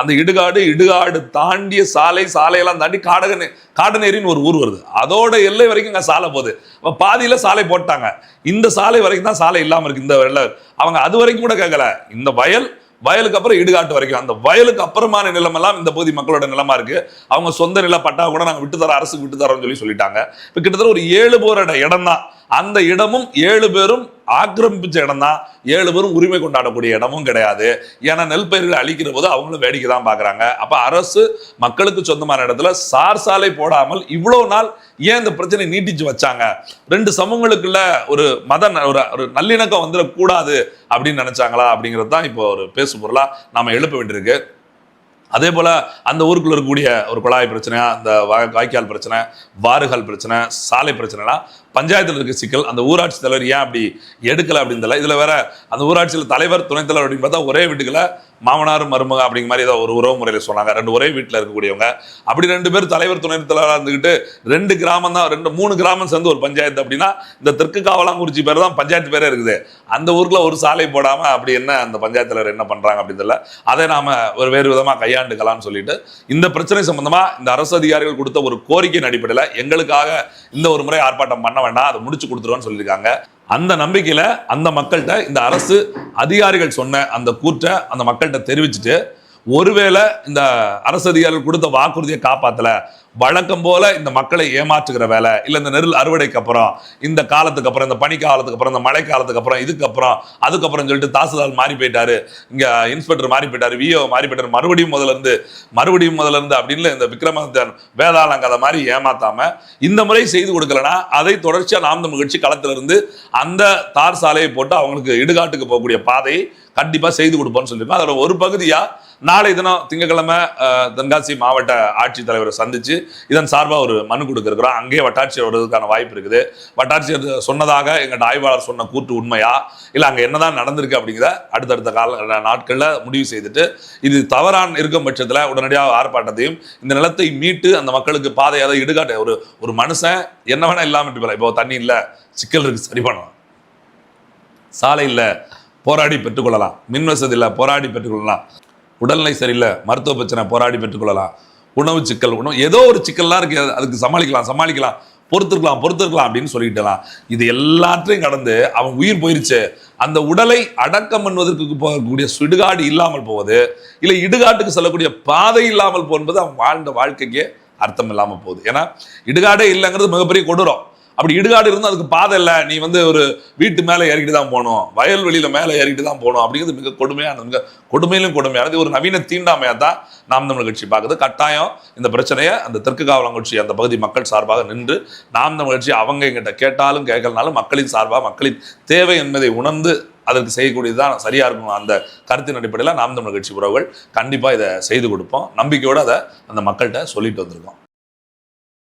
Speaker 1: அந்த இடுகாடு இடுகாடு தாண்டிய சாலை சாலையெல்லாம் தாண்டி காடகனே காடநேரின்னு ஒரு ஊர் வருது. அதோட எல்லை வரைக்கும் இங்கே சாலை போகுது. அப்போ பாதியில் சாலை போட்டாங்க. இந்த சாலை வரைக்கும் தான் சாலை இல்லாமல் இருக்கு இந்த வெள்ள அவங்க அது வரைக்கும் கூட கேட்கல இந்த வயல் வயலுக்கு அப்புறம் இடுகாட்டு வரைக்கும். அந்த வயலுக்கு அப்புறமான நிலமெல்லாம் இந்த பகுதி மக்களோட நிலமா இருக்கு. அவங்க சொந்த நில பட்டா கூட நாங்கள் விட்டு தரோம் அரசுக்கு விட்டு தரோம்னு சொல்லி சொல்லிட்டாங்க. இப்போ கிட்டத்தட்ட ஒரு ஏழு போரோட இடம் தான் அந்த இடமும் ஏழு பேரும் ஆக்கிரமிச்ச இடம் தான் ஏழு பேரும் உரிமை கொண்டாடக்கூடிய இடமும் கிடையாது. ஏன்னா நெல் பயிர்களை அழிக்கிற போது அவங்களும் வேடிக்கை தான் பார்க்குறாங்க. அப்போ அரசு மக்களுக்கு சொந்தமான இடத்துல சார் சாலை போடாமல் இவ்வளோ நாள் ஏன் இந்த பிரச்சனை நீட்டிச்சு வச்சாங்க? ரெண்டு சமூகங்களுக்குள்ள ஒரு மத ந- ஒரு ஒரு நல்லிணக்கம் வந்துடக்கூடாது அப்படின்னு நினைச்சாங்களா அப்படிங்கிறது தான் இப்போ ஒரு பேசு பொருளா நாம எழுப்ப வேண்டியிருக்கு. அதே போல் அந்த ஊருக்குள்ளே இருக்கக்கூடிய ஒரு குழாய் பிரச்சனை அந்த வா- வாய்க்கால் பிரச்சனை வாறுகால் பிரச்சனை சாலை பிரச்சனைலாம் பஞ்சாயத்தில் இருக்க சிக்கல். அந்த ஊராட்சி தலைவர் ஏன் அப்படி எடுக்கலை அப்படின்னு தெரியல இதில் வேற அந்த ஊராட்சியில் தலைவர் துணைத் தலைவர் அப்படின்னு பார்த்தா ஒரே வீட்டுக்குள்ள மாமனார் மருமக அப்படிங்கிற மாதிரி ஏதோ ஒரு உறவு முறையில் சொன்னாங்க. ரெண்டு ஒரே வீட்டில் இருக்கக்கூடியவங்க. அப்படி ரெண்டு பேர் தலைவர் துணை தலைவராக இருந்துக்கிட்டு ரெண்டு கிராமம் தான் ரெண்டு மூணு கிராமம் சேர்ந்து ஒரு பஞ்சாயத்து அப்படின்னா இந்த தெற்கு காவலாங்குறிச்சி பேர் தான் பஞ்சாயத்து பேரே இருக்குது. அந்த ஊருக்குள்ள ஒரு சாலை போடாமல் அப்படி என்ன அந்த பஞ்சாயத்து தலைவர் என்ன பண்ணுறாங்க அப்படின்னு அதை நாம ஒரு வேறு விதமாக கையாண்டுக்கலாம்னு சொல்லிட்டு இந்த பிரச்சனை சம்பந்தமாக இந்த அரசு அதிகாரிகள் கொடுத்த ஒரு கோரிக்கையின் அடிப்படையில் எங்களுக்காக இந்த ஒரு முறை ஆர்ப்பாட்டம் பண்ண வேண்டாம் அதை முடிச்சு கொடுத்துருவோன்னு சொல்லியிருக்காங்க. அந்த நம்பிக்கையில அந்த மக்கள்கிட்ட இந்த அரசு அதிகாரிகள் சொன்ன அந்த கூற்றை அந்த மக்கள்கிட்ட தெரிவிச்சுட்டு ஒருவேளை இந்த அரசு அதிகாரிகள் கொடுத்த வாக்குறுதியை காப்பாத்தல வழக்கம் போல இந்த மக்களை ஏமாற்றுகிற வேலை இல்லை இந்த நெருள் அறுவடைக்கு அப்புறம் இந்த காலத்துக்கு அப்புறம் இந்த பனி காலத்துக்கு அப்புறம் இந்த மழை காலத்துக்கு அப்புறம் இதுக்கப்புறம் அதுக்கப்புறம் சொல்லிட்டு தாசில்தார் மாறி போயிட்டாரு. இங்க இன்ஸ்பெக்டர் மாறி போயிட்டாரு விஓ மாறி போயிட்டாரு. மறுபடியும் முதல்ல இருந்து மறுபடியும் முதல்ல இருந்து அப்படின்னு இந்த விக்ரமாதித்யன் வேதாளங்கதை மாதிரி ஏமாத்தாம இந்த முறை செய்து கொடுக்கலனா அதை தொடர்ச்சியாக நாம் தமிழ் கட்சி களத்துல இருந்து அந்த தார் சாலையை போட்டு அவங்களுக்கு இடுகாட்டுக்கு போகக்கூடிய பாதையை கண்டிப்பா செய்து கொடுப்போம்னு சொல்லியிருக்கோம். அதோட ஒரு பகுதியா நாளை தினம் திங்கக்கிழமை தென்காசி மாவட்ட ஆட்சித்தலைவரை சந்திச்சு இதன் சார்பா ஒரு மனு கொடுக்க அங்கேயே வட்டாட்சியர் வருவதற்கான வாய்ப்பு இருக்குது. வட்டாட்சியர் சொன்னதாக எங்கள் ஆய்வாளர் சொன்ன கூற்று உண்மையா? இல்ல அங்க என்னதான் நடந்திருக்கு அப்படிங்கிற அடுத்தடுத்த கால நாட்கள்ல முடிவு செய்துட்டு இது தவறான இருக்கும் பட்சத்துல உடனடியாக ஆர்ப்பாட்டத்தையும் இந்த நிலத்தை மீட்டு அந்த மக்களுக்கு பாதை அதை ஒரு ஒரு மனுஷன் என்ன வேணா இல்லாம விட்டு போகலாம். இப்போ தண்ணி இல்ல சிக்கல் இருக்கு சரி பண்ணலாம். சாலை இல்லை போராடி பெற்றுக்கொள்ளலாம். மின் வசதி இல்லை போராடி பெற்றுக்கொள்ளலாம். உடல்நிலை சரியில்லை மருத்துவ பிரச்சனை போராடி பெற்றுக்கொள்ளலாம். உணவு சிக்கல் உணவு ஏதோ ஒரு சிக்கல்லாம் இருக்கு. அதுக்கு சமாளிக்கலாம் சமாளிக்கலாம். பொறுத்துருக்கலாம் பொறுத்துருக்கலாம் அப்படின்னு சொல்லிட்டலாம் இது எல்லாத்தையும் கடந்து அவன் உயிர் போயிருச்சு. அந்த உடலை அடக்கம் பண்ணுவதற்கு போகக்கூடிய சுடுகாடு இல்லாமல் போவது இல்லை இடுகாட்டுக்கு செல்லக்கூடிய பாதை இல்லாமல் போகும்போது அவன் வாழ்ந்த வாழ்க்கைக்கே அர்த்தம் இல்லாமல் போகுது. ஏன்னா இடுகாடே இல்லைங்கிறது மிகப்பெரிய கொடூரம். அப்படி இடுகாடு இருந்து அதுக்கு பாதை இல்லை. நீ வந்து ஒரு வீட்டு மேலே ஏறிக்கிட்டு தான் போகணும். வயல்வெளியில் மேலே ஏறிக்கிட்டு தான் போகணும். அப்படிங்கிறது மிக கொடுமையானது மிக கொடுமையிலும் கொடுமையானது ஒரு நவீன தீண்டாமையாக தான் நாம் தமிழ் கட்சி பார்க்குது. கட்டாயம் இந்த பிரச்சனையை அந்த தெற்கு காவலங்குறிச்சி அந்த பகுதி மக்கள் சார்பாக நின்று நாம் தமிழ் கட்சி அவங்க எங்கிட்ட கேட்டாலும் கேட்கலனாலும் மக்களின் சார்பாக மக்களின் தேவை என்பதை உணர்ந்து அதற்கு செய்யக்கூடியதுதான் சரியா இருக்கும் அந்த கருத்தின் அடிப்படையில் நாம் தமிழ் கட்சி உறவுகள். கண்டிப்பாக இதை செய்து கொடுப்போம். நம்பிக்கையோடு அதை அந்த மக்கள்கிட்ட சொல்லிட்டு வந்திருக்கோம்.